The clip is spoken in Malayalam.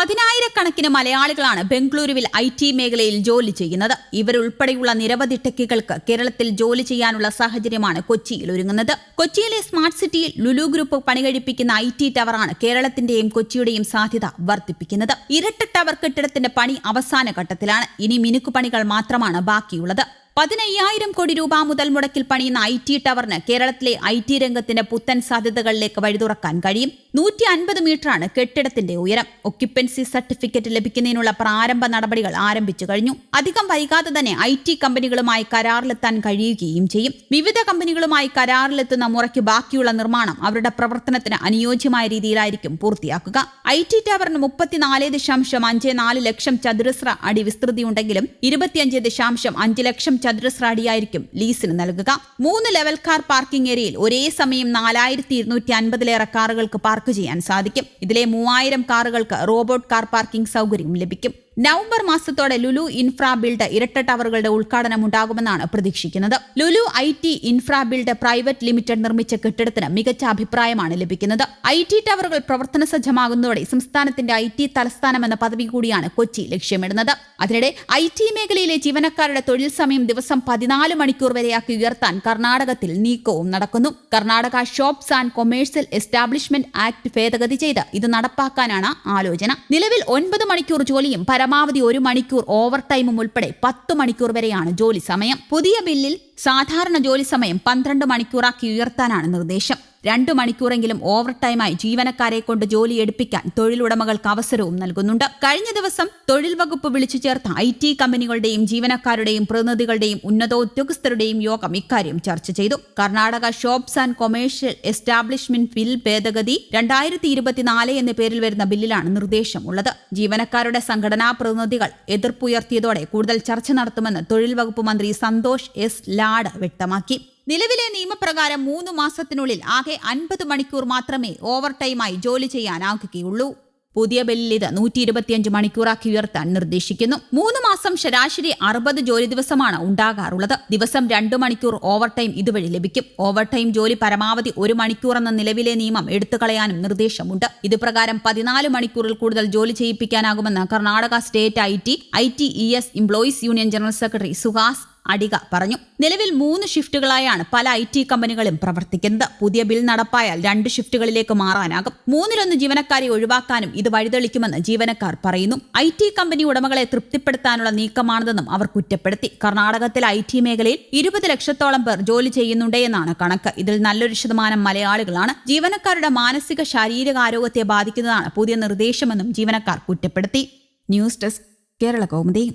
പതിനായിരക്കണക്കിന് മലയാളികളാണ് ബംഗളൂരുവിൽ ഐ ടി മേഖലയിൽ ജോലി ചെയ്യുന്നത്. ഇവരുൾപ്പെടെയുള്ള നിരവധി ടെക്കികൾക്ക് കേരളത്തിൽ ജോലി ചെയ്യാനുള്ള സാഹചര്യമാണ് കൊച്ചിയിൽ ഒരുങ്ങുന്നത്. കൊച്ചിയിലെ സ്മാർട്ട് സിറ്റിയിൽ ലുലു ഗ്രൂപ്പ് പണികഴിപ്പിക്കുന്ന ഐ ടി ടവറാണ് കേരളത്തിന്റെയും കൊച്ചിയുടെയും സാധ്യത വർദ്ധിപ്പിക്കുന്നത്. ഇരട്ട ടവർ കെട്ടിടത്തിന്റെ പണി അവസാന ഘട്ടത്തിലാണ്. ഇനി മിനുക്കുപണികൾ മാത്രമാണ് ബാക്കിയുള്ളത്. പതിനയ്യായിരം കോടി രൂപ മുതൽ മുടക്കിൽ പണിയുന്ന ഐ ടി ടവറിന് കേരളത്തിലെ ഐ ടി രംഗത്തിന്റെ പുത്തൻ സാധ്യതകളിലേക്ക് വഴിതുറക്കാൻ കഴിയും. നൂറ്റി അൻപത് മീറ്ററാണ് കെട്ടിടത്തിന്റെ ഉയരം. ഒക്യുപ്പൻസി സർട്ടിഫിക്കറ്റ് ലഭിക്കുന്നതിനുള്ള പ്രാരംഭ നടപടികൾ ആരംഭിച്ചു കഴിഞ്ഞു. അധികം വൈകാതെ തന്നെ ഐ ടി കമ്പനികളുമായി കരാറിലെത്താൻ കഴിയുകയും ചെയ്യും. വിവിധ കമ്പനികളുമായി കരാറിലെത്തുന്ന മുറയ്ക്ക് ബാക്കിയുള്ള നിർമ്മാണം അവരുടെ പ്രവർത്തനത്തിന് അനുയോജ്യമായ രീതിയിലായിരിക്കും പൂർത്തിയാക്കുക. ഐ ടി ടവറിന് മുപ്പത്തിനാല് ദശാംശം അഞ്ച് നാല് ലക്ഷം ചതുരശ്ര അടി വിസ്തൃതിയുണ്ടെങ്കിലും ഇരുപത്തിയഞ്ച് ദശാംശം അഞ്ച് ലക്ഷം ചതുരശ്ര അടിയായിരിക്കും ലീസിന് നൽകുക. മൂന്ന് ലെവൽ കാർ പാർക്കിംഗ് ഏരിയയിൽ ഒരേ സമയം നാലായിരത്തി ഇരുന്നൂറ്റി അൻപതിലേറെ കാറുകൾക്ക് പാർക്ക് ചെയ്യാൻ സാധിക്കും. ഇതിലെ മൂവായിരം കാറുകൾക്ക് റോബോട്ട് കാർ പാർക്കിംഗ് സൗകര്യം ലഭിക്കും. നവംബർ മാസത്തോടെ ലുലു ഇൻഫ്രാ ബിൽഡ് ഇരട്ട ടവറുകളുടെ ഉദ്ഘാടനം ഉണ്ടാകുമെന്നാണ് പ്രതീക്ഷിക്കുന്നത്. Lulu I T infra build private limited നിർമ്മിച്ച കെട്ടിടത്തിന് മികച്ച അഭിപ്രായമാണ് ലഭിക്കുന്നത്. ഐ ടി ടവറുകൾ പ്രവർത്തന സജ്ജമാകുന്നതോടെ സംസ്ഥാനത്തിന്റെ ഐ ടി തലസ്ഥാനം എന്ന പദവി കൂടിയാണ് കൊച്ചി ലക്ഷ്യമിടുന്നത്. അതിനിടെ ഐ ടി മേഖലയിലെ ജീവനക്കാരുടെ തൊഴിൽ സമയം ദിവസം പതിനാല് മണിക്കൂർ വരെയാക്കി ഉയർത്താൻ കർണാടകത്തിൽ നീക്കവും നടക്കുന്നു. Karnataka shops and commercial establishment act ഭേദഗതി ചെയ്ത് ഇത് നടപ്പാക്കാനാണ് ആലോചന. നിലവിൽ ഒൻപത് മണിക്കൂർ ജോലിയും പരമാവധി ഒരു മണിക്കൂർ ഓവർ ടൈമും ഉൾപ്പെടെ പത്ത് മണിക്കൂർ വരെയാണ് ജോലി സമയം. പുതിയ ബില്ലിൽ സാധാരണ ജോലി സമയം പന്ത്രണ്ട് മണിക്കൂറാക്കി ഉയർത്താനാണ് നിർദ്ദേശം. രണ്ടു മണിക്കൂറെങ്കിലും ഓവർ ടൈമായി ജീവനക്കാരെ കൊണ്ട് ജോലി എടുപ്പിക്കാൻ തൊഴിലുടമകൾക്ക് അവസരവും നൽകുന്നുണ്ട്. കഴിഞ്ഞ ദിവസം തൊഴിൽ വകുപ്പ് വിളിച്ചു ചേർത്ത ഐ ടി കമ്പനികളുടെയും ജീവനക്കാരുടെയും പ്രതിനിധികളുടെയും ഉന്നത ഉദ്യോഗസ്ഥരുടെയും യോഗം ഇക്കാര്യം ചർച്ച ചെയ്തു. Karnataka shops and commercial establishment bill ഭേദഗതി രണ്ടായിരത്തി ഇരുപത്തിനാല് എന്ന പേരിൽ വരുന്ന ബില്ലിലാണ് നിർദ്ദേശമുള്ളത് ജീവനക്കാരുടെ സംഘടനാ പ്രതിനിധികൾ എതിർപ്പുയർത്തിയതോടെ കൂടുതൽ ചർച്ച നടത്തുമെന്ന് തൊഴിൽ വകുപ്പ് മന്ത്രി സന്തോഷ് എസ് ലാഡ് വ്യക്തമാക്കി. നിലവിലെ നിയമപ്രകാരം മൂന്ന് മാസത്തിനുള്ളിൽ ആകെ അൻപത് മണിക്കൂർ മാത്രമേ ഓവർ ടൈമായി ജോലി ചെയ്യാനാകുകയുള്ളൂ. പുതിയ ബില്ലിൽ ഇത് നൂറ്റി ഇരുപത്തിയഞ്ച് മണിക്കൂറാക്കി ഉയർത്താൻ നിർദ്ദേശിക്കുന്നു. മൂന്ന് മാസം ശരാശരി അറുപത് ജോലി ദിവസമാണ് ഉണ്ടാകാറുള്ളത്. ദിവസം രണ്ടു മണിക്കൂർ ഓവർ ടൈം ഇതുവഴി ലഭിക്കും. ഓവർ ടൈം ജോലി പരമാവധി ഒരു മണിക്കൂർ എന്ന നിലവിലെ നിയമം എടുത്തു കളയാനും നിർദ്ദേശമുണ്ട്. ഇത് പ്രകാരം പതിനാല് മണിക്കൂറിൽ കൂടുതൽ ജോലി ചെയ്യിപ്പിക്കാനാകുമെന്ന് Karnataka state I T I T E S employees union general secretary Suhas Adiga പറഞ്ഞു. നിലവിൽ മൂന്ന് ഷിഫ്റ്റുകളായാണ് പല ഐ ടി കമ്പനികളും പ്രവർത്തിക്കുന്നത്. പുതിയ ബിൽ നടപ്പായാൽ രണ്ട് ഷിഫ്റ്റുകളിലേക്ക് മാറാനാകും. മൂന്നിലൊന്ന് ജീവനക്കാരെ ഒഴിവാക്കാനും ഇത് വഴിതെളിക്കുമെന്ന് ജീവനക്കാർ പറയുന്നു. ഐ ടി കമ്പനി ഉടമകളെ തൃപ്തിപ്പെടുത്താനുള്ള നീക്കമാണെന്നും അവർ കുറ്റപ്പെടുത്തി. കർണാടകത്തിലെ ഐ ടി മേഖലയിൽ ഇരുപത് ലക്ഷത്തോളം പേർ ജോലി ചെയ്യുന്നുണ്ടെന്നാണ് കണക്ക്. ഇതിൽ നല്ലൊരു ശതമാനം മലയാളികളാണ്. ജീവനക്കാരുടെ മാനസിക ശാരീരിക ആരോഗ്യത്തെ ബാധിക്കുന്നതാണ് പുതിയ നിർദ്ദേശമെന്നും ജീവനക്കാർ കുറ്റപ്പെടുത്തി. News desk Kerala Kaumudi.